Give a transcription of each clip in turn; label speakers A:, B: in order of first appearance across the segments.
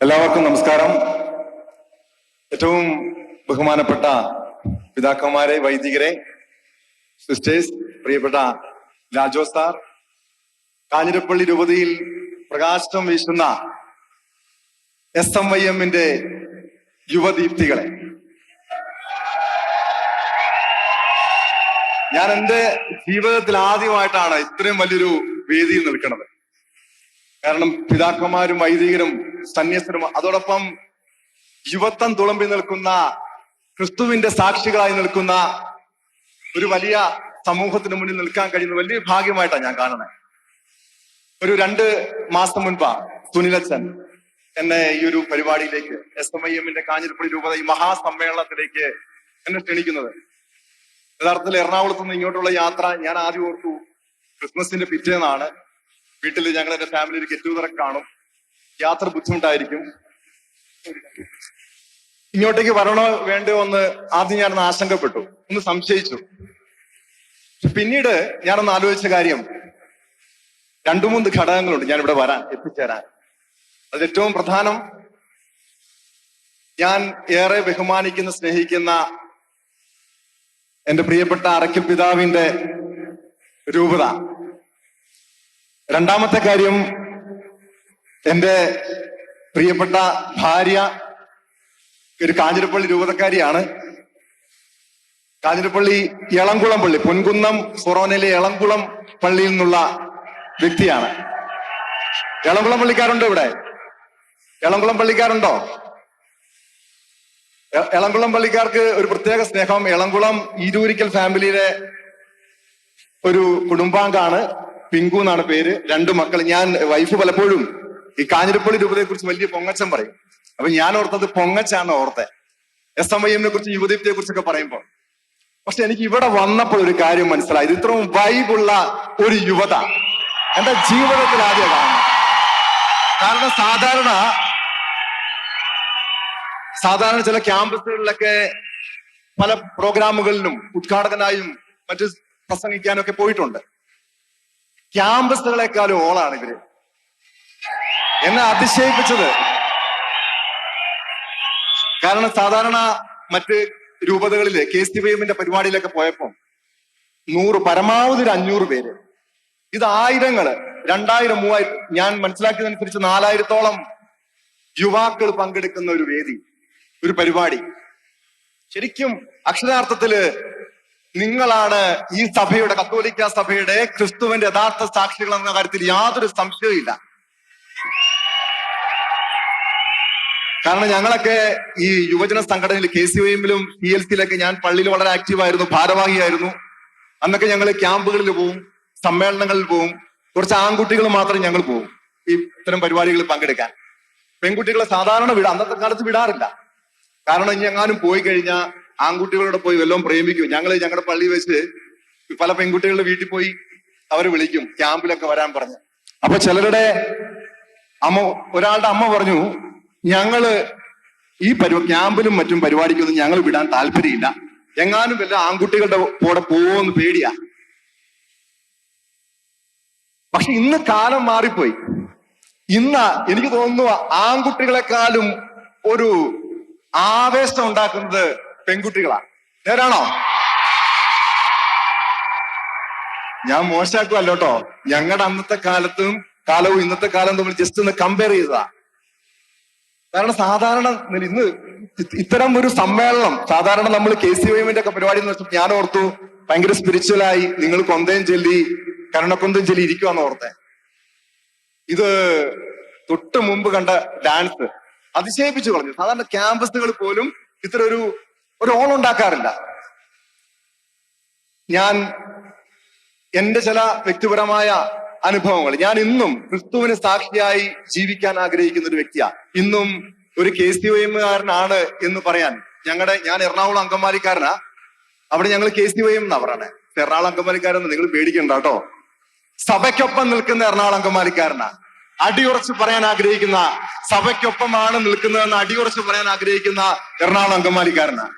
A: എല്ലാവർക്കും നമസ്കാരം. ഏറ്റവും ബഹുമാനപ്പെട്ട പിതാക്കന്മാരെ വൈദികരെ സിസ്റ്റേഴ്സ് പ്രിയപ്പെട്ട രാജോ സാർ കാഞ്ഞിരപ്പള്ളി രൂപതയിൽ പ്രകാശം വീശുന്ന എസ് എം വൈ എമ്മിന്റെ യുവദീപ്തികളെ. ഞാൻ എന്റെ ജീവിതത്തിൽ ആദ്യമായിട്ടാണ് ഇത്രയും വലിയൊരു വേദിയിൽ നിൽക്കുന്നത്. കാരണം പിതാക്കന്മാരും വൈദികരും സന്യസ്തരും അതോടൊപ്പം യുവത്വം തുളമ്പി നിൽക്കുന്ന ക്രിസ്തുവിന്റെ സാക്ഷികളായി നിൽക്കുന്ന ഒരു വലിയ സമൂഹത്തിന് മുന്നിൽ നിൽക്കാൻ കഴിയുന്ന വലിയ ഭാഗ്യമായിട്ടാണ് ഞാൻ കാണുന്നത്. ഒരു രണ്ട് മാസം മുൻപാ സുനിലച്ചൻ എന്നെ ഈ ഒരു പരിപാടിയിലേക്ക് എസ് എം ഐ എമ്മിന്റെ കാഞ്ഞിരപ്പള്ളി രൂപത ഈ മഹാസമ്മേളനത്തിലേക്ക് എന്നെ ക്ഷണിക്കുന്നത്. യഥാർത്ഥത്തിൽ എറണാകുളത്ത് നിന്ന് ഇങ്ങോട്ടുള്ള യാത്ര ഞാൻ ആദ്യം ഓർത്തു ക്രിസ്മസിന്റെ പിറ്റേന്നാണ്. വീട്ടിൽ ഞങ്ങൾ എന്റെ ഫാമിലി ഒരു ഗെറ്റ് ടുഗദർ കാണും. യാത്ര ബുദ്ധിമുട്ടായിരിക്കും. ഇങ്ങോട്ടേക്ക് വരണോ വേണ്ടോ എന്ന് ആദ്യം ഞാനൊന്ന് ആശങ്കപ്പെട്ടു. ഒന്ന് സംശയിച്ചു. പിന്നീട് ഞാനൊന്ന് ആലോചിച്ച കാര്യം രണ്ടു മൂന്ന് ഘടകങ്ങളുണ്ട് ഞാൻ ഇവിടെ വരാൻ എത്തിച്ചേരാൻ. അതിൽ ഏറ്റവും പ്രധാനം ഞാൻ ഏറെ ബഹുമാനിക്കുന്ന സ്നേഹിക്കുന്ന എന്റെ പ്രിയപ്പെട്ട അറക്കൽ പിതാവിന്റെ രൂപത. രണ്ടാമത്തെ കാര്യം എന്റെ പ്രിയപ്പെട്ട ഭാര്യ ഒരു കാഞ്ഞിരപ്പള്ളി രൂപതക്കാരിയാണ്. കാഞ്ഞിരപ്പള്ളി എളംകുളം പള്ളി പൊൻകുന്നം ഫൊറോനയിലെ എളംകുളം പള്ളിയിൽ നിന്നുള്ള വ്യക്തിയാണ്. എളംകുളം പള്ളിക്കാരുണ്ടോ ഇവിടെ? എളംകുളം പള്ളിക്കാരുണ്ടോ? എളംകുളം പള്ളിക്കാർക്ക് ഒരു പ്രത്യേക സ്നേഹം. എളംകുളം ഈരൂരിക്കൽ ഫാമിലിയിലെ ഒരു കുടുംബാംഗാണ് പിങ്കു എന്നാണ് പേര്. രണ്ട് മക്കൾ ഞാൻ വൈഫ് പലപ്പോഴും ഈ കാഞ്ഞിരപ്പള്ളി രൂപതയെ കുറിച്ച് വലിയ പൊങ്ങച്ചം പറയും. അപ്പൊ ഞാൻ ഓർത്തത് പൊങ്ങച്ചാണ് ഓർത്തെ. എസ് എം ഐ എമ്മിനെ കുറിച്ച് യുവദീപ്തിയെ കുറിച്ചൊക്കെ പറയുമ്പോൾ. പക്ഷെ എനിക്ക് ഇവിടെ വന്നപ്പോൾ ഒരു കാര്യം മനസ്സിലായത് ഇത് ഇത്രയും വൈബുള്ള ഒരു യുവത. എന്റെ ജീവിതത്തിൽ ആദ്യം കാരണം സാധാരണ സാധാരണ ചില ക്യാമ്പസുകളിലൊക്കെ പല പ്രോഗ്രാമുകളിലും ഉദ്ഘാടകനായും മറ്റ് പ്രസംഗിക്കാനും ഒക്കെ പോയിട്ടുണ്ട്. ക്യാമ്പസുകളെക്കാളും ഓളാണ് ഇവർ. എന്നെ അതിശയിപ്പിച്ചത്. കാരണം സാധാരണ മറ്റ് രൂപതകളിൽ കെ സി പി എമ്മിന്റെ പരിപാടിയിലൊക്കെ പോയപ്പോ നൂറ് പരമാവധി ഒരു അഞ്ഞൂറ് പേര്. ഇത് ആയിരങ്ങൾ രണ്ടായിരം മൂവായിരം ഞാൻ മനസ്സിലാക്കിയതനുസരിച്ച് നാലായിരത്തോളം യുവാക്കൾ പങ്കെടുക്കുന്ന ഒരു വേദി ഒരു പരിപാടി. ശരിക്കും അക്ഷരാർത്ഥത്തിൽ നിങ്ങളാണ് ഈ സഭയുടെ കത്തോലിക്ക സഭയുടെ ക്രിസ്തുവിന്റെ യഥാർത്ഥ സാക്ഷികൾ എന്ന കാര്യത്തിൽ യാതൊരു സംശയവും ഇല്ല കാരണം ഞങ്ങളൊക്കെ ഈ യുവജന സംഘടനയിൽ കെ സി എമ്മിലും പി എൽ സിയിലൊക്കെ ഞാൻ പള്ളിയിൽ വളരെ ആക്റ്റീവായിരുന്നു ഭാരവാഹിയായിരുന്നു. അന്നൊക്കെ ഞങ്ങൾ ക്യാമ്പുകളിൽ പോവും സമ്മേളനങ്ങളിൽ പോവും. കുറച്ച് ആൺകുട്ടികൾ മാത്രം ഞങ്ങൾ പോവും ഈ ഇത്തരം പരിപാടികളിൽ പങ്കെടുക്കാൻ. പെൺകുട്ടികളെ സാധാരണ വിടാം അന്നത്തെ കാലത്ത് വിടാറില്ല. കാരണം ഇനി എങ്ങാനും പോയി കഴിഞ്ഞാൽ ആൺകുട്ടികളോട് പോയി വല്ലതും പ്രേമിക്കും. ഞങ്ങൾ ഞങ്ങളുടെ പള്ളി വെച്ച് പല പെൺകുട്ടികളുടെ വീട്ടിൽ പോയി അവരെ വിളിക്കും. ക്യാമ്പിലൊക്കെ വരാൻ പറഞ്ഞു. അപ്പൊ ചിലരുടെ അമ്മ ഒരാളുടെ അമ്മ പറഞ്ഞു ഞങ്ങൾ ഈ പരി ക്യാമ്പിലും മറ്റും പരിപാടിക്കൊന്നും ഞങ്ങൾ വിടാൻ താല്പര്യമില്ല. എങ്ങാനും വല്ല ആൺകുട്ടികളുടെ കൂടെ പോവോന്ന് പേടിയാ. പക്ഷെ ഇന്ന് കാലം മാറിപ്പോയി. ഇന്ന് എനിക്ക് തോന്നുന്നു ആൺകുട്ടികളെക്കാളും ഒരു ആവേശം ഉണ്ടാക്കുന്നത് പെൺകുട്ടികളാണ് നേരാണോ? ഞാൻ മോശമാക്കുമല്ലോ കേട്ടോ ഞങ്ങളുടെ അന്നത്തെ കാലത്തും കാലവും ഇന്നത്തെ കാലം തമ്മിൽ ജസ്റ്റ് ഒന്ന് കമ്പയർ ചെയ്തതാ. കാരണം സാധാരണ ഇന്ന് ഇത്തരം ഒരു സമ്മേളനം സാധാരണ നമ്മൾ കെ സി വൈമിന്റെ ഒക്കെ പരിപാടി എന്ന് വെച്ചാൽ ഞാൻ ഓർത്തു ഭയങ്കര സ്പിരിച്വലായി നിങ്ങൾ കൊന്തയും ചൊല്ലി കരണക്കൊന്തയും ചൊല്ലി ഇരിക്കുവാന്ന് ഓർത്തേ. ഇത് തൊട്ട് മുമ്പ് കണ്ട ഡാൻസ് അതിശയിപ്പിച്ചു കളഞ്ഞു. സാധാരണ ക്യാമ്പസുകൾ പോലും ഇത്ര ഒരു ഒരു ഓൾ ഉണ്ടാക്കാറില്ല. ഞാൻ എന്റെ ചില വ്യക്തിപരമായ അനുഭവങ്ങൾ. ഞാൻ ഇന്നും ക്രിസ്തുവിന് സാക്ഷിയായി ജീവിക്കാൻ ആഗ്രഹിക്കുന്ന ഒരു വ്യക്തിയാണ് ഇന്നും ഒരു കെ സി ഒ എമ്മുകാരനാണ് എന്ന് പറയാൻ. ഞങ്ങളുടെ ഞാൻ എറണാകുളം അങ്കമാലിക്കാരനാ. അവിടെ ഞങ്ങൾ കെ സി ഒ എം എന്നാ പറയണേ. എറണാകുളം അങ്കമാലിക്കാരെന്ന് നിങ്ങൾ പേടിക്കണ്ട കേട്ടോ. സഭയ്ക്കൊപ്പം നിൽക്കുന്ന എറണാകുളം അങ്കമാലിക്കാരനാ. അടിയുറച്ച് പറയാൻ ആഗ്രഹിക്കുന്ന സഭയ്ക്കൊപ്പമാണ് നിൽക്കുന്നതെന്ന് അടിയുറച്ച് പറയാൻ ആഗ്രഹിക്കുന്ന എറണാകുളം അങ്കമാലിക്കാരനാ.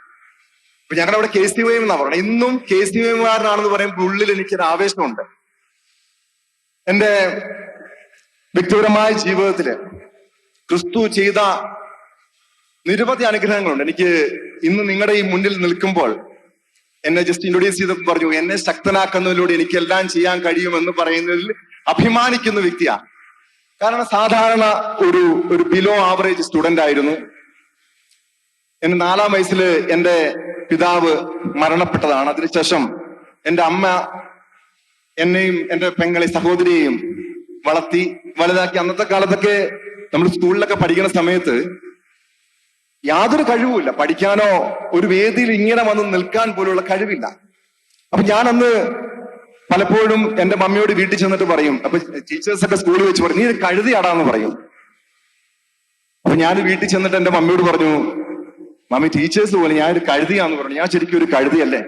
A: അപ്പൊ ഞങ്ങളുടെ അവിടെ കെ സി വൈ എന്നാ പറയുന്നത് ഇന്നും കെ സി വൈമാരനാണെന്ന് പറയുമ്പോൾ ഉള്ളിൽ എനിക്കൊരു ആവേശമുണ്ട്. എന്റെ വ്യക്തിപരമായ ജീവിതത്തിൽ ക്രിസ്തു ചെയ്ത നിരവധി അനുഗ്രഹങ്ങളുണ്ട്. എനിക്ക് ഇന്ന് നിങ്ങളുടെ ഈ മുന്നിൽ നിൽക്കുമ്പോൾ എന്നെ ജസ്റ്റ് ഇൻട്രൊഡ്യൂസ് ചെയ്ത് പറഞ്ഞു എന്നെ ശക്തനാക്കുന്നതിലൂടെ എനിക്ക് എല്ലാം ചെയ്യാൻ കഴിയുമെന്ന് പറയുന്നതിൽ അഭിമാനിക്കുന്ന വ്യക്തിയാണ് കാരണം സാധാരണ ഒരു ഒരു ബിലോ ആവറേജ് സ്റ്റുഡന്റ് ആയിരുന്നു. എന്റെ നാലാം വയസ്സിൽ എന്റെ പിതാവ് മരണപ്പെട്ടതാണ്. അതിനുശേഷം എന്റെ അമ്മ എന്നെയും എന്റെ പെങ്ങളെ സഹോദരിയെയും വളർത്തി വലുതാക്കി. അന്നത്തെ കാലത്തൊക്കെ നമ്മൾ സ്കൂളിലൊക്കെ പഠിക്കുന്ന സമയത്ത് യാതൊരു കഴിവുമില്ല. പഠിക്കാനോ ഒരു വേദിയിൽ ഇങ്ങനെ വന്ന് നിൽക്കാൻ പോലുള്ള കഴിവില്ല. അപ്പൊ ഞാൻ അന്ന് പലപ്പോഴും എന്റെ മമ്മിയോട് വീട്ടിൽ ചെന്നിട്ട് പറയും അപ്പൊ ടീച്ചേഴ്സ് ഒക്കെ സ്കൂളിൽ വെച്ച് പറയും നീ ഒരു കഴുതിയാടാന്ന് പറയും. അപ്പൊ ഞാൻ വീട്ടിൽ ചെന്നിട്ട് എന്റെ മമ്മിയോട് പറഞ്ഞു മമ്മി ടീച്ചേഴ്സ് പോലെ ഞാൻ ഒരു കഴുതിയാന്ന് പറഞ്ഞു. ഞാൻ ശരിക്കും ഒരു കഴുതിയല്ലേ?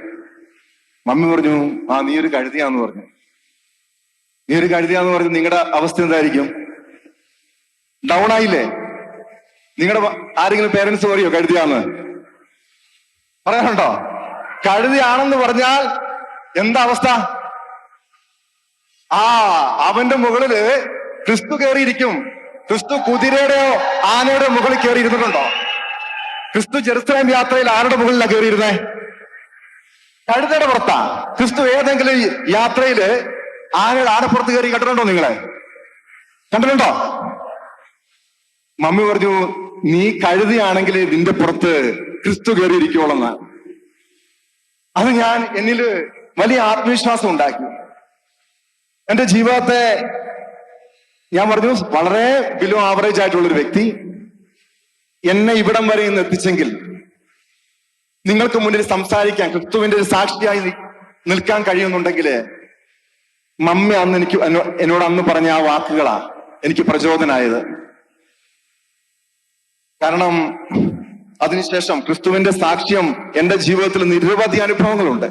A: മമ്മി പറഞ്ഞു ആ നീ ഒരു കഴുതിയാന്ന് പറഞ്ഞു. നീ ഒരു കഴുതിയാന്ന് പറഞ്ഞു നിങ്ങളുടെ അവസ്ഥ എന്തായിരിക്കും? ഡൗൺ ആയില്ലേ? നിങ്ങളുടെ ആരെങ്കിലും പേരൻസ് പറയോ കഴുതിയാന്ന്? പറയാനുണ്ടോ? കഴുതിയാണെന്ന് പറഞ്ഞാൽ എന്താ അവസ്ഥ? ആ അവന്റെ മുകളിൽ ക്രിസ്തു കയറിയിരിക്കും ക്രിസ്തു കുതിരയുടെയോ ആനയുടെ മുകളിൽ കയറി ഇരുന്നിട്ടുണ്ടോ ക്രിസ്തു ജെറുസലേം യാത്രയിൽ ആരുടെ മുകളിലാണ് കയറിയിരുന്നേ? കഴുതയുടെ പുറത്താ. ക്രിസ്തു ഏതെങ്കിലും യാത്രയിൽ ആനയുടെ ആനപ്പുറത്ത് കയറി കണ്ടിട്ടുണ്ടോ നിങ്ങളെ? കണ്ടിട്ടുണ്ടോ? മമ്മി പറഞ്ഞു നീ കഴുതിയാണെങ്കിൽ നിന്റെ പുറത്ത് ക്രിസ്തു കയറിയിരിക്കുവോളെന്ന്. അത് ഞാൻ എന്നിൽ വലിയ ആത്മവിശ്വാസം ഉണ്ടാക്കി. എന്റെ ജീവിതത്തെ ഞാൻ പറഞ്ഞു വളരെ ബിലോ ആവറേജ് ആയിട്ടുള്ള ഒരു വ്യക്തി. എന്നെ ഇവിടം വരെ ഇന്ന് എത്തിച്ചെങ്കിൽ നിങ്ങൾക്ക് മുന്നിൽ സംസാരിക്കാൻ ക്രിസ്തുവിന്റെ ഒരു സാക്ഷിയായി നിൽക്കാൻ കഴിയുന്നുണ്ടെങ്കിൽ മമ്മി അന്ന് എനിക്ക് എന്നോട് അന്ന് പറഞ്ഞ ആ വാക്കുകളാ എനിക്ക് പ്രചോദനായത്. കാരണം അതിനുശേഷം ക്രിസ്തുവിന്റെ സാക്ഷ്യം എന്റെ ജീവിതത്തിൽ നിരവധി അനുഭവങ്ങളുണ്ട്.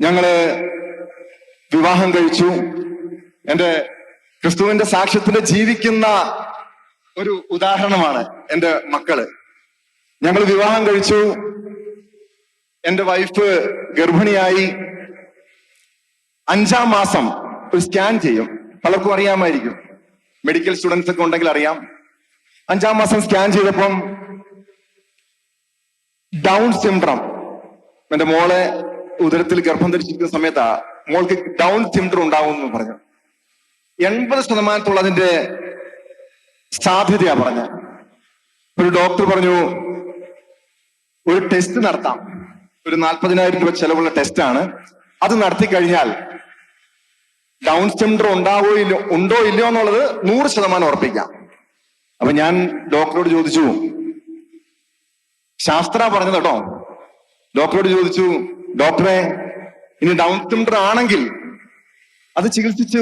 A: ഞങ്ങൾ വിവാഹം കഴിച്ചു. എന്റെ ക്രിസ്തുവിന്റെ സാക്ഷ്യത്തിന്റെ ജീവിക്കുന്ന ഒരു ഉദാഹരണമാണ് എന്റെ മക്കൾ. ഞങ്ങൾ വിവാഹം കഴിച്ചു. എന്റെ വൈഫ് ഗർഭിണിയായി. അഞ്ചാം മാസം ഒരു സ്കാൻ ചെയ്യും. പലർക്കും അറിയാമായിരിക്കും. മെഡിക്കൽ സ്റ്റുഡൻസ് ഒക്കെ ഉണ്ടെങ്കിൽ അറിയാം. അഞ്ചാം മാസം സ്കാൻ ചെയ്തപ്പം ഡൗൺ സിംഡ്രം എന്റെ മോളെ ഉദരത്തിൽ ഗർഭം ധരിച്ചിരിക്കുന്ന സമയത്താ മോൾക്ക് ഡൗൺ സിംഡ്രം ഉണ്ടാവും എന്ന് പറഞ്ഞു. എൺപത് ശതമാനത്തോളം അതിന്റെ സാധ്യതയാ പറഞ്ഞ ഒരു ഡോക്ടർ പറഞ്ഞു ഒരു ടെസ്റ്റ് നടത്താം. ഒരു നാൽപ്പതിനായിരം രൂപ ചെലവുള്ള ടെസ്റ്റാണ് അത് നടത്തി കഴിഞ്ഞാൽ ഡൗൺ സെൻഡർ ഉണ്ടാവോ ഇല്ലോ ഉണ്ടോ ഇല്ലയോ എന്നുള്ളത് നൂറ് ശതമാനം ഉറപ്പിക്കാം. അപ്പൊ ഞാൻ ഡോക്ടറോട് ചോദിച്ചു ശാസ്ത്ര പറഞ്ഞത് കേട്ടോ. ഡോക്ടറോട് ചോദിച്ചു ഡോക്ടറെ ഇനി ഡൗൺ സെൻഡർ ആണെങ്കിൽ അത് ചികിത്സിച്ച്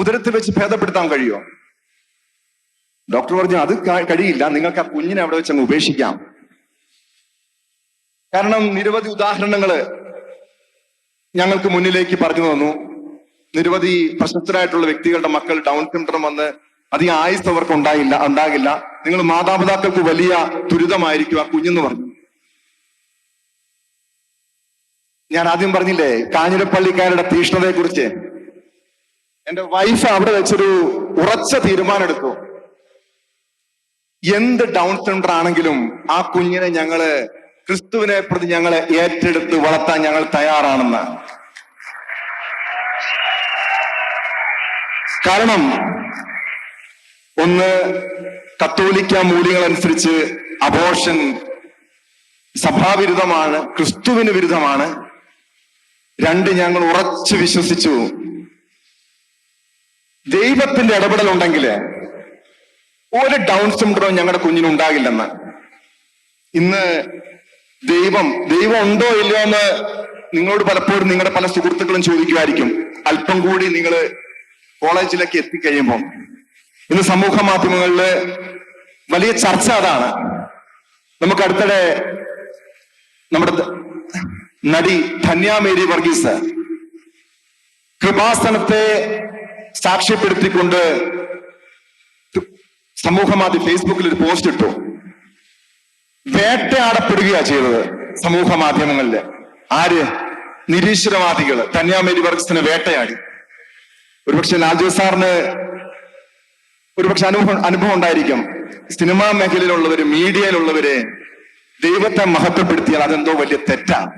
A: ഉദരത്തിൽ വെച്ച് ഭേദപ്പെടുത്താൻ കഴിയുമോ? ഡോക്ടർ പറഞ്ഞു അത് കഴിയില്ല. നിങ്ങൾക്ക് ആ കുഞ്ഞിനെ അവിടെ വെച്ച് അങ്ങ് ഉപേക്ഷിക്കാം. കാരണം നിരവധി ഉദാഹരണങ്ങൾ ഞങ്ങൾക്ക് മുന്നിലേക്ക് പറഞ്ഞു തന്നു. നിരവധി പ്രശസ്തരായിട്ടുള്ള വ്യക്തികളുടെ മക്കൾ ഡൗൺ സിൻഡ്രം വന്ന് അധികം ആയുസ് അവർക്ക് ഉണ്ടായില്ല ഉണ്ടാകില്ല. നിങ്ങൾ മാതാപിതാക്കൾക്ക് വലിയ ദുരിതമായിരിക്കും ആ കുഞ്ഞെന്ന് പറഞ്ഞു. ഞാൻ ആദ്യം പറഞ്ഞില്ലേ കാഞ്ഞിരപ്പള്ളിക്കാരുടെ തീഷ്ണതയെ കുറിച്ച് എന്റെ വൈഫ് അവിടെ വെച്ചൊരു ഉറച്ച തീരുമാനം എടുത്തു എന്ത് ഡൗൺ സെൻഡർ ആണെങ്കിലും ആ കുഞ്ഞിനെ ഞങ്ങൾ ക്രിസ്തുവിനെ പ്രതി ഞങ്ങളെ ഏറ്റെടുത്ത് വളർത്താൻ ഞങ്ങൾ തയ്യാറാണെന്ന്. കാരണം ഒന്ന് കത്തോലിക്ക മൂല്യങ്ങൾ അനുസരിച്ച് അബോഷൻ സഭാവിരുദ്ധമാണ് ക്രിസ്തുവിന് വിരുദ്ധമാണ്. രണ്ട് ഞങ്ങൾ ഉറച്ചു വിശ്വസിച്ചു. ദൈവത്തിന്റെ ഇടപെടൽ ഉണ്ടെങ്കിൽ ഒരു ഡൗൺ സിംഡ്രോ ഞങ്ങളുടെ കുഞ്ഞിന് ഉണ്ടാകില്ലെന്ന് ഇന്ന് ദൈവം ദൈവം ഉണ്ടോ ഇല്ലയോ എന്ന് നിങ്ങളോട് പലപ്പോഴും നിങ്ങളുടെ പല സുഹൃത്തുക്കളും ചോദിക്കുമായിരിക്കും. അല്പം കൂടി നിങ്ങൾ കോളേജിലേക്ക് എത്തിക്കഴിയുമ്പോൾ ഇന്ന് സമൂഹ മാധ്യമങ്ങളിൽ വലിയ ചർച്ച അതാണ്. നമുക്ക് അടുത്തിടെ നമ്മുടെ നടി ധന്യ മേരി വർഗീസ് കൃപാസനത്തെ സാക്ഷ്യപ്പെടുത്തിക്കൊണ്ട് സമൂഹ മാധ്യമ ഫേസ്ബുക്കിൽ ഒരു പോസ്റ്റ് ഇട്ടു. വേട്ടയാടപ്പെടുകയാ ചെയ്തത് സമൂഹ മാധ്യമങ്ങളിൽ ആര്? നിരീശ്വരവാദികൾ. കന്യാമേരി വർഗസിനെ വേട്ടയാടി. ഒരുപക്ഷെ ലാൽജോ സാറിന് ഒരുപക്ഷെ അനുഭവം അനുഭവം ഉണ്ടായിരിക്കും. സിനിമാ മേഖലയിലുള്ളവര് മീഡിയയിലുള്ളവര് ദൈവത്തെ മഹത്വപ്പെടുത്തിയാൽ അതെന്തോ വലിയ തെറ്റാണ്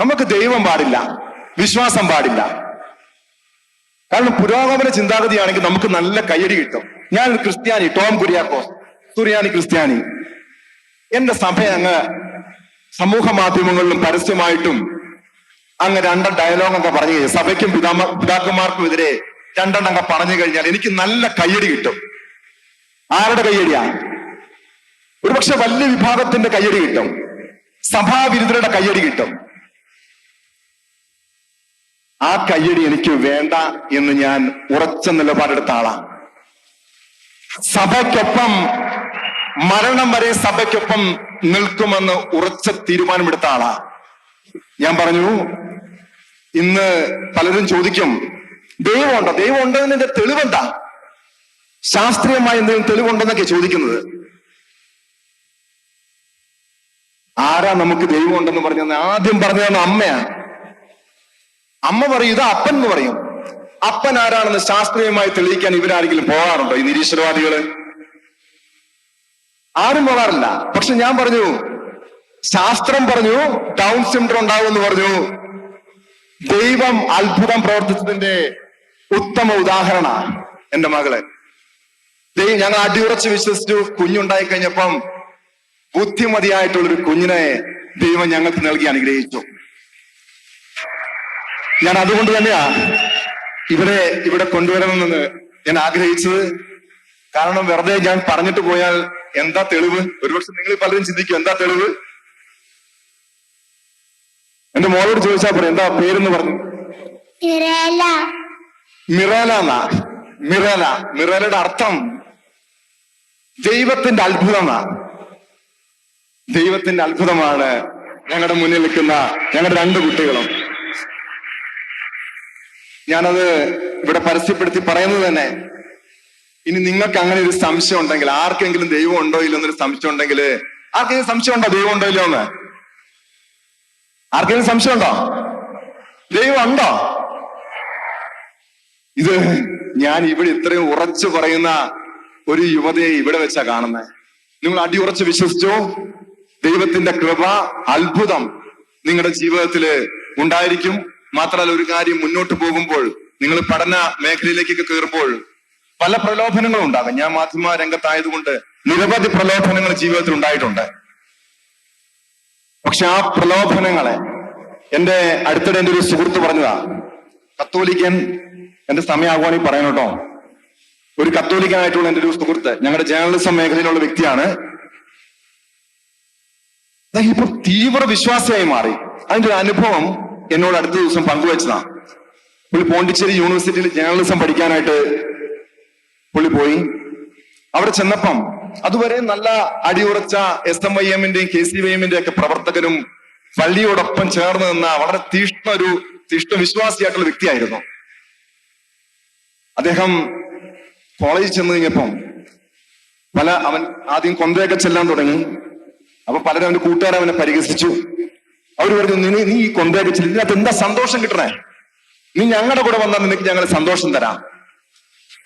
A: നമുക്ക് ദൈവം പാടില്ല വിശ്വാസം പാടില്ല. കാരണം പുരോഗമന ചിന്താഗതിയാണെങ്കിൽ നമുക്ക് നല്ല കയ്യടി കിട്ടും. ഞാൻ ക്രിസ്ത്യാനി ടോം കുര്യാക്കോസ് സുറിയാനി ക്രിസ്ത്യാനി. എന്റെ സഭ അങ്ങ് സമൂഹ മാധ്യമങ്ങളിലും പരസ്യമായിട്ടും അങ്ങ് രണ്ട ഡയലോഗൊക്കെ പറഞ്ഞു കഴിഞ്ഞാൽ സഭയ്ക്കും പിതാമ പിതാക്കന്മാർക്കും എതിരെ രണ്ടെണ്ണങ്ങ പറഞ്ഞു കഴിഞ്ഞാൽ എനിക്ക് നല്ല കയ്യടി കിട്ടും. ആരുടെ കയ്യടിയാണ് ഒരുപക്ഷെ വലിയ വിഭാഗത്തിന്റെ കയ്യടി കിട്ടും. സഭാവിരുദ്ധരുടെ കയ്യടി കിട്ടും. ആ കയ്യടി എനിക്ക് വേണ്ട എന്ന് ഞാൻ ഉറച്ച നിലപാടെടുത്ത ആളാണ് സഭയ്ക്കൊപ്പം മരണം വരെ സഭയ്ക്കൊപ്പം നിൽക്കുമെന്ന് ഉറച്ച തീരുമാനമെടുത്ത ആളാ. ഞാൻ പറഞ്ഞു ഇന്ന് പലരും ചോദിക്കും ദൈവമുണ്ടോ? ദൈവം ഉണ്ടെന്നതിന്റെ തെളിവെന്താ? ശാസ്ത്രീയമായി എന്തെങ്കിലും തെളിവുണ്ടെന്നൊക്കെ ചോദിക്കുന്നത്. ആരാ നമുക്ക് ദൈവം ഉണ്ടെന്ന് ആദ്യം പറഞ്ഞതാണ് അമ്മയാണ് അമ്മ പറയും ഇത് അപ്പൻ എന്ന് പറയും. അപ്പൻ ആരാണെന്ന് ശാസ്ത്രീയമായി തെളിയിക്കാൻ ഇവരാരെങ്കിലും പോകാറുണ്ടോ ഈ നിരീശ്വരവാദികൾ? ആരും പോകാറില്ല. പക്ഷെ ഞാൻ പറഞ്ഞു ശാസ്ത്രം പറഞ്ഞു ഡൗൺ ഉണ്ടാവും എന്ന് പറഞ്ഞു. ദൈവം അത്ഭുതം പ്രവർത്തിച്ചതിന്റെ ഉത്തമ ഉദാഹരണ എന്റെ മകൾ. ദൈവം ഞങ്ങൾ അടിയുറച്ച് വിശ്വസിച്ചു. കുഞ്ഞുണ്ടായി കഴിഞ്ഞപ്പം ബുദ്ധിമതിയായിട്ടുള്ളൊരു കുഞ്ഞിനെ ദൈവം ഞങ്ങൾക്ക് നൽകി അനുഗ്രഹിച്ചു. ഞാൻ അതുകൊണ്ട് തന്നെയാ ഇവരെ ഇവിടെ കൊണ്ടുവരണമെന്ന് ഞാൻ ആഗ്രഹിച്ചത്. കാരണം വെറുതെ ഞാൻ പറഞ്ഞിട്ട് പോയാൽ എന്താ തെളിവ്? ഒരുപക്ഷെ നിങ്ങൾ പലരും ചിന്തിക്കും എന്താ തെളിവ്? എന്റെ മോളോട് ചോദിച്ചാൽ പറയും എന്താ പേരെന്ന് പറഞ്ഞു? മിറേല എന്നാ? മിറേല. മിറേലയുടെ അർത്ഥം ദൈവത്തിന്റെ അത്ഭുതമാണ്. ദൈവത്തിന്റെ അത്ഭുതമാണ് ഞങ്ങളുടെ മുന്നിൽ നിൽക്കുന്ന ഞങ്ങളുടെ രണ്ട് കുട്ടികളും. ഞാനത് ഇവിടെ പരസ്യപ്പെടുത്തി പറയുന്നത് തന്നെ ഇനി നിങ്ങൾക്ക് അങ്ങനെ ഒരു സംശയം ഉണ്ടെങ്കിൽ ആർക്കെങ്കിലും ദൈവം ഉണ്ടോ ഇല്ലോ എന്നൊരു സംശയം ഉണ്ടെങ്കിൽ ആർക്കെങ്കിലും സംശയം ഉണ്ടോ? ദൈവം ഉണ്ടോ ഇല്ലോ എന്ന്? ആർക്കെങ്കിലും സംശയം ഉണ്ടോ? ദൈവം ഉണ്ടോ? ഇത് ഞാൻ ഇവിടെ ഇത്രയും ഉറച്ചു പറയുന്ന ഒരു യുവതയെ ഇവിടെ വെച്ചാ കാണുന്നത് നിങ്ങൾ അടിയുറച്ച് വിശ്വസിച്ചോ? ദൈവത്തിന്റെ കൃപ അത്ഭുതം നിങ്ങളുടെ ജീവിതത്തിൽ ഉണ്ടായിരിക്കും. മാത്രമല്ല ഒരു കാര്യം മുന്നോട്ട് പോകുമ്പോൾ നിങ്ങൾ പഠന മേഖലയിലേക്കൊക്കെ കയറുമ്പോൾ പല പ്രലോഭനങ്ങളും ഉണ്ടാകും. ഞാൻ മാധ്യമ രംഗത്തായതുകൊണ്ട് നിരവധി പ്രലോഭനങ്ങൾ ജീവിതത്തിൽ ഉണ്ടായിട്ടുണ്ട്. പക്ഷെ ആ പ്രലോഭനങ്ങളെ എന്റെ അടുത്തിടെ എന്റെ ഒരു സുഹൃത്ത് പറഞ്ഞതാ കത്തോലിക്കൻ എന്റെ സമയമാകുവാണെങ്കിൽ പറയണം കേട്ടോ. ഒരു കത്തോലിക്കനായിട്ടുള്ള എന്റെ ഒരു സുഹൃത്ത് ഞങ്ങളുടെ ജേർണലിസം മേഖലയിലുള്ള വ്യക്തിയാണ്. ഇപ്പൊ തീവ്ര വിശ്വാസിയായി മാറി. അതിന്റെ ഒരു അനുഭവം എന്നോട് അടുത്ത ദിവസം പങ്കുവച്ചതാ. പുള്ളി പോണ്ടിച്ചേരി യൂണിവേഴ്സിറ്റിയിൽ ജേർണലിസം പഠിക്കാനായിട്ട് പുള്ളി പോയി. അവിടെ ചെന്നപ്പം അതുവരെ നല്ല അടിയുറച്ച എസ് എം ഐ എമ്മിന്റെയും കെ സി വൈ എമ്മിന്റെ ഒക്കെ പ്രവർത്തകരും പള്ളിയോടൊപ്പം ചേർന്ന് നിന്ന വളരെ തീഷ്ണ ഒരു തീഷ്ണ വിശ്വാസിയായിട്ടുള്ള വ്യക്തിയായിരുന്നു. അദ്ദേഹം കോളേജിൽ ചെന്ന് കഴിഞ്ഞപ്പം പല അവൻ ആദ്യം കൊന്തയൊക്കെ ചെല്ലാൻ തുടങ്ങി. അപ്പൊ പലരും അവന്റെ കൂട്ടുകാരെ അവനെ പരിഹസിച്ചു. അവർ പറഞ്ഞു നീ നീ ഈ കൊന്തയൊക്കെ ചെല്ലി ഇതിനകത്ത് എന്താ സന്തോഷം കിട്ടണേ? നീ ഞങ്ങളുടെ കൂടെ വന്നാൽ നിനക്ക് ഞങ്ങൾ സന്തോഷം തരാം.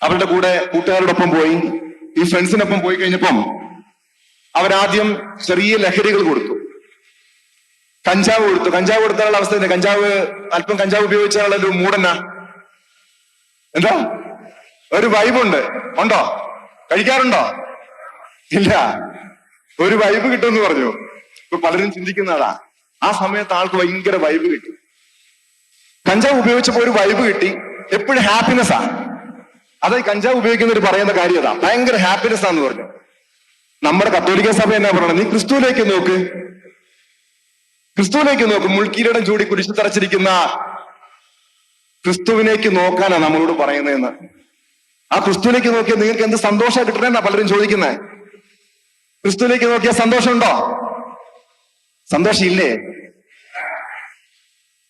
A: അവരുടെ കൂടെ കൂട്ടുകാരോടൊപ്പം പോയി. ഈ ഫ്രണ്ട്സിനൊപ്പം പോയി കഴിഞ്ഞപ്പം അവരാദ്യം ചെറിയ ലഹരികൾ കൊടുത്തു. കഞ്ചാവ് കൊടുത്തു. കഞ്ചാവ് കൊടുത്താലുള്ള അവസ്ഥ? കഞ്ചാവ് അല്പം കഞ്ചാവ് ഉപയോഗിച്ചാലുള്ള ഒരു മൂടന. എന്താ? ഒരു വൈബുണ്ട്. ഉണ്ടോ? കഴിക്കാറുണ്ടോ? ഇല്ല. ഒരു വൈബ് കിട്ടുമെന്ന് പറഞ്ഞു. ഇപ്പൊ പലരും ചിന്തിക്കുന്നതാ ആ സമയത്ത് ആൾക്ക് ഭയങ്കര വൈബ് കിട്ടി. കഞ്ചാവ് ഉപയോഗിച്ചപ്പോ ഒരു വൈബ് കിട്ടി. എപ്പോഴും ഹാപ്പിനെസ് ആ. അത് കഞ്ചാവ് ഉപയോഗിക്കുന്നവർ പറയുന്ന കാര്യം അതാ. ഭയങ്കര ഹാപ്പിനെസ് ആന്ന് പറഞ്ഞു. നമ്മുടെ കത്തോലിക്ക സഭ എന്നാ പറയണത് നീ ക്രിസ്തുവിലേക്ക് നോക്ക്. ക്രിസ്തുവിലേക്ക് നോക്ക്. മുൾക്കീരടം ചൂടി കുരിശു തറച്ചിരിക്കുന്ന ക്രിസ്തുവിനേക്ക് നോക്കാനാ നമ്മളോട് പറയുന്നതെന്ന്. ആ ക്രിസ്തുവിലേക്ക് നോക്കിയാൽ നിങ്ങൾക്ക് എന്ത് സന്തോഷം കിട്ടണേന്നാ പലരും ചോദിക്കുന്നത് ക്രിസ്തുവിലേക്ക് നോക്കിയാൽ സന്തോഷമുണ്ടോ? സന്തോഷം ഇല്ലേ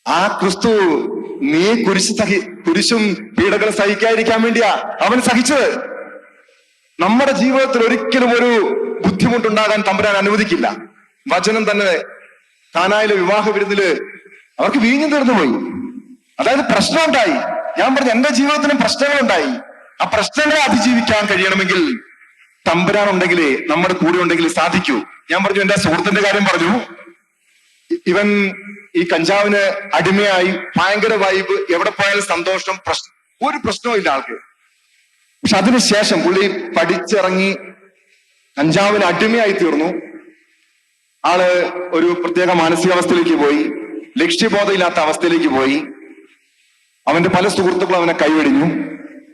A: ആ ക്രിസ്തു നീ കുരിശ് സഹി കുരിശും പീഡകൾ സഹിക്കാതിരിക്കാൻ വേണ്ടിയാ അവൻ സഹിച്ചത്. നമ്മുടെ ജീവിതത്തിൽ ഒരിക്കലും ഒരു ബുദ്ധിമുട്ടുണ്ടാകാൻ തമ്പുരാൻ അനുവദിക്കില്ല. വചനം തന്നെ കാനായിലെ വിവാഹ വിരുന്നിൽ അവർക്ക് വീഞ്ഞു തീർന്നു പോയി. അതായത് പ്രശ്നമുണ്ടായി. ഞാൻ പറഞ്ഞു എന്റെ പ്രശ്നങ്ങൾ പ്രശ്നങ്ങളുണ്ടായി. ആ പ്രശ്നങ്ങളെ അതിജീവിക്കാൻ കഴിയണമെങ്കിൽ തമ്പുരാൻ ഉണ്ടെങ്കിലേ നമ്മുടെ കൂടെ ഉണ്ടെങ്കിൽ സാധിക്കൂ. ഞാൻ പറഞ്ഞു എന്റെ സുഹൃത്തിന്റെ കാര്യം പറഞ്ഞു. ഇവൻ ഈ കഞ്ചാവിന് അടിമയായി ഭയങ്കര വൈബ് എവിടെ പോയാലും സന്തോഷം പ്രശ്നം ഒരു പ്രശ്നവും ഇല്ല ആൾക്ക്. പക്ഷെ അതിനുശേഷം പുള്ളി പഠിച്ചിറങ്ങി കഞ്ചാവിന് അടിമയായി തീർന്നു. ആൾ ഒരു പ്രത്യേക മാനസികാവസ്ഥയിലേക്ക് പോയി ലക്ഷ്യബോധമില്ലാത്ത അവസ്ഥയിലേക്ക് പോയി. അവന്റെ പല സുഹൃത്തുക്കളും അവനെ കൈവെടിഞ്ഞു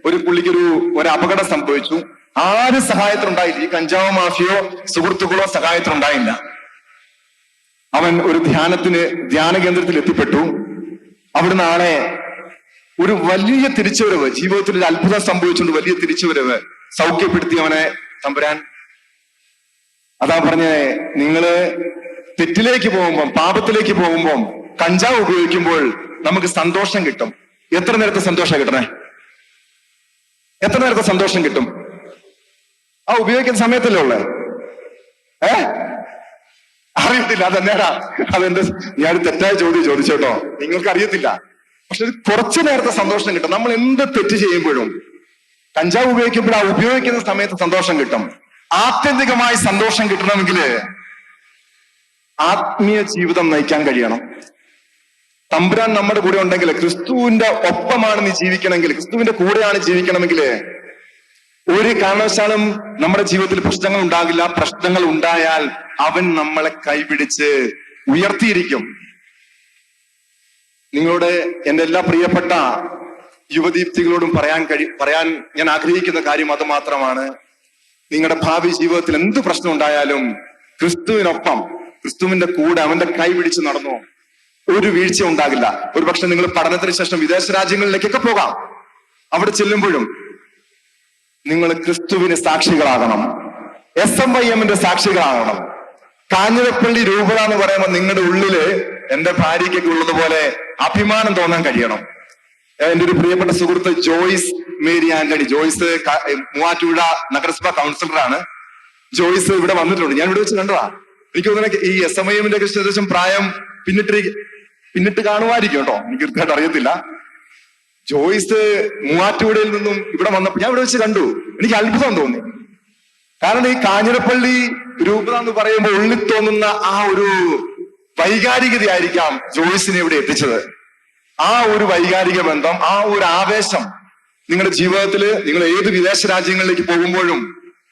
A: ഒരു പുള്ളിക്കൊരു ഒരു അപകടം സംഭവിച്ചു. ആരും സഹായത്തിനുണ്ടായില്ല. ഈ കഞ്ചാവ് മാഫിയോ സുഹൃത്തുക്കളോ സഹായത്തിനുണ്ടായില്ല. അവൻ ഒരു ധ്യാനത്തിന് ധ്യാന കേന്ദ്രത്തിൽ എത്തിപ്പെട്ടു. അവിടുന്ന് ആളെ ഒരു വലിയ തിരിച്ചുവരവ് ജീവിതത്തിൽ ഒരു അത്ഭുതം സംഭവിച്ചുകൊണ്ട് വലിയ തിരിച്ചുവരവ് സൗഖ്യപ്പെടുത്തി അവനെ തമ്പുരാൻ. അതാ പറഞ്ഞേ നിങ്ങൾ തെറ്റിലേക്ക് പോകുമ്പം പാപത്തിലേക്ക് പോകുമ്പം കഞ്ചാവ് ഉപയോഗിക്കുമ്പോൾ നമുക്ക് സന്തോഷം കിട്ടും. എത്ര നേരത്തെ സന്തോഷം കിട്ടണേ? എത്ര നേരത്തെ സന്തോഷം കിട്ടും? ആ ഉപയോഗിക്കുന്ന സമയത്തല്ലേ ഉള്ളേ? ഏ? അറിയത്തില്ല. അതെന്നേടാ അതെന്റെ ഞാൻ തെറ്റായ ചോദ്യം ചോദിച്ചോട്ടോ. നിങ്ങൾക്ക് അറിയത്തില്ല പക്ഷെ കുറച്ചു നേരത്തെ സന്തോഷം കിട്ടും. നമ്മൾ എന്ത് തെറ്റ് ചെയ്യുമ്പോഴും കഞ്ചാവ് ഉപയോഗിക്കുമ്പോൾ ആ ഉപയോഗിക്കുന്ന സമയത്ത് സന്തോഷം കിട്ടും. ആത്യന്തികമായി സന്തോഷം കിട്ടണമെങ്കിൽ ആത്മീയ ജീവിതം നയിക്കാൻ കഴിയണം. തമ്പുരാൻ നമ്മുടെ കൂടെ ഉണ്ടെങ്കിൽ ക്രിസ്തുവിന്റെ ഒപ്പമാണ് നീ ജീവിക്കണമെങ്കിൽ ക്രിസ്തുവിന്റെ കൂടെയാണ് ജീവിക്കണമെങ്കിൽ ഒരു കാരണവശാലും നമ്മുടെ ജീവിതത്തിൽ പ്രശ്നങ്ങൾ ഉണ്ടാകില്ല. പ്രശ്നങ്ങൾ ഉണ്ടായാൽ അവൻ നമ്മളെ കൈപിടിച്ച് ഉയർത്തിയിരിക്കും. നിങ്ങളുടെ എന്റെ എല്ലാ പ്രിയപ്പെട്ട യുവദീപ്തികളോടും പറയാൻ കഴി പറയാൻ ഞാൻ ആഗ്രഹിക്കുന്ന കാര്യം അത് മാത്രമാണ്. നിങ്ങളുടെ ഭാവി ജീവിതത്തിൽ എന്ത് പ്രശ്നം ഉണ്ടായാലും ക്രിസ്തുവിനൊപ്പം ക്രിസ്തുവിന്റെ കൂടെ അവന്റെ കൈ പിടിച്ച് നടന്നു. ഒരു വീഴ്ച ഉണ്ടാകില്ല. ഒരുപക്ഷെ നിങ്ങൾ പഠനത്തിന് ശേഷം വിദേശ രാജ്യങ്ങളിലേക്കൊക്കെ പോകാം. അവിടെ ചെല്ലുമ്പോഴും നിങ്ങൾ ക്രിസ്തുവിന് സാക്ഷികളാകണം. എസ് എം ഐ എമ്മിന്റെ സാക്ഷികളാകണം. കാഞ്ഞിരപ്പള്ളി രൂപത എന്ന് പറയുമ്പോൾ നിങ്ങളുടെ ഉള്ളിൽ എന്റെ ഭാര്യയ്ക്കൊക്കെ ഉള്ളതുപോലെ അഭിമാനം തോന്നാൻ കഴിയണം. എന്റെ ഒരു പ്രിയപ്പെട്ട സുഹൃത്ത് ജോയ്സ് മേരി ആന്റണി. ജോയ്സ് മൂവാറ്റുപുഴ നഗരസഭാ കൗൺസിലറാണ്. ജോയ്സ് ഇവിടെ വന്നിട്ടുണ്ട്. ഞാൻ ഇവിടെ വെച്ച് കണ്ടതാ. എനിക്ക് തോന്നുന്നു ഈ എസ് എം ഐ എമ്മിന്റെ ഏകദേശം പ്രായം പിന്നിട്ട് പിന്നിട്ട് കാണുമായിരിക്കും കേട്ടോ. എനിക്ക് കൃത്യമായിട്ട് അറിയത്തില്ല. ജോയ്സ് മൂവാറ്റുപുഴയിൽ നിന്നും ഇവിടെ വന്നപ്പോൾ ഞാൻ ഇവിടെ വെച്ച് കണ്ടു. എനിക്ക് അത്ഭുതം തോന്നി. കാരണം ഈ കാഞ്ഞിരപ്പള്ളി രൂപത എന്ന് പറയുമ്പോൾ ഉള്ളിൽ തോന്നുന്ന ആ ഒരു വൈകാരികതയായിരിക്കാം ജോയിസിനെ ഇവിടെ എത്തിച്ചത്. ആ ഒരു വൈകാരിക ബന്ധം ആ ഒരു ആവേശം നിങ്ങളുടെ ജീവിതത്തിൽ നിങ്ങൾ ഏത് വിദേശ രാജ്യങ്ങളിലേക്ക് പോകുമ്പോഴും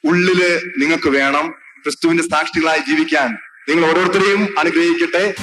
A: ഉള്ളിൽ നിങ്ങൾക്ക് വേണം ക്രിസ്തുവിന്റെ സാക്ഷികളായി ജീവിക്കാൻ. നിങ്ങൾ ഓരോരുത്തരെയും അനുഗ്രഹിക്കട്ടെ.